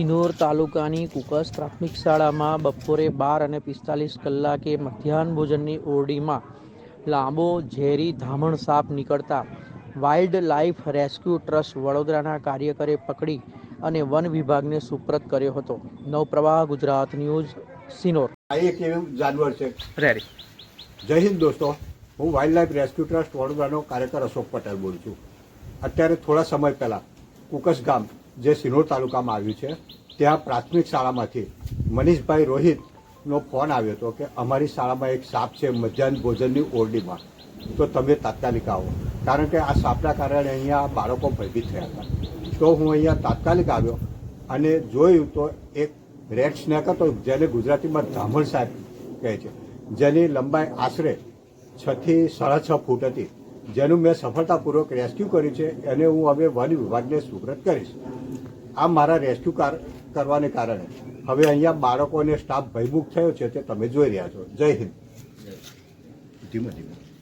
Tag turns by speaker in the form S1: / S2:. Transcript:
S1: સિનોર તાલુકાની કુકસ પ્રાથમિક શાળામાં બપોરે બાર અને પિસ્તાલીસ કલાકે મધ્યાહન ભોજનની ઓરડીમાં લાંબો ઝેરી ધામણ સાપ નીકળતા વાઇલ્ડ લાઇફ રેસ્ક્યુ ટ્રસ્ટ વડોદરાના કાર્યકરે પકડી અને વન વિભાગને સુપ્રત કર્યો હતો. નવપ્રવાહ ગુજરાત ન્યૂઝ સિનોર.
S2: આ એક એવું જાનવર છે.
S1: રેરી
S2: જય હિન્દ દોસ્તો. હું વાઇલ્ડ લાઇફ રેસ્ક્યુ ટ્રસ્ટ વડોદરાનો કાર્યકર અશોક પટેલ બોલું છું. અત્યારે થોડા સમય પહેલાં કુકસ ગામ જે સિનોર તાલુકામાં આવ્યું છે, ત્યાં પ્રાથમિક શાળામાંથી મનીષભાઈ રોહિતનો ફોન આવ્યો હતો કે અમારી શાળામાં એક સાપ છે મધ્યાહન ભોજનની ઓરડીમાં. તો તમે તાત્કાલિક આવો. કારણ કે આ સાપના કારણે અહીંયા બાળકો ભયભીત થયા હતા. તો હું અહીંયા તાત્કાલિક આવ્યો અને જોયું તો એક રેડ સ્નેક હતો જેને ગુજરાતીમાં ધામણ સાહેબ કહે છે. જેની લંબાઈ આશરે છથી સાડા છ ફૂટ હતી. જેનું મેં સફળતાપૂર્વક રેસ્ક્યુ કર્યું છે. એને હું હવે વન વિભાગને સુપ્રત કરીશ. આ મારા રેસ્ક્યુ કાર કરવાને કારણે. હવે અહીંયા બાળકો અને સ્ટાફ ભયમુખ થયો છે તે તમે જોઈ રહ્યા છો. જય હિન્દ. ધીમે ધીમે.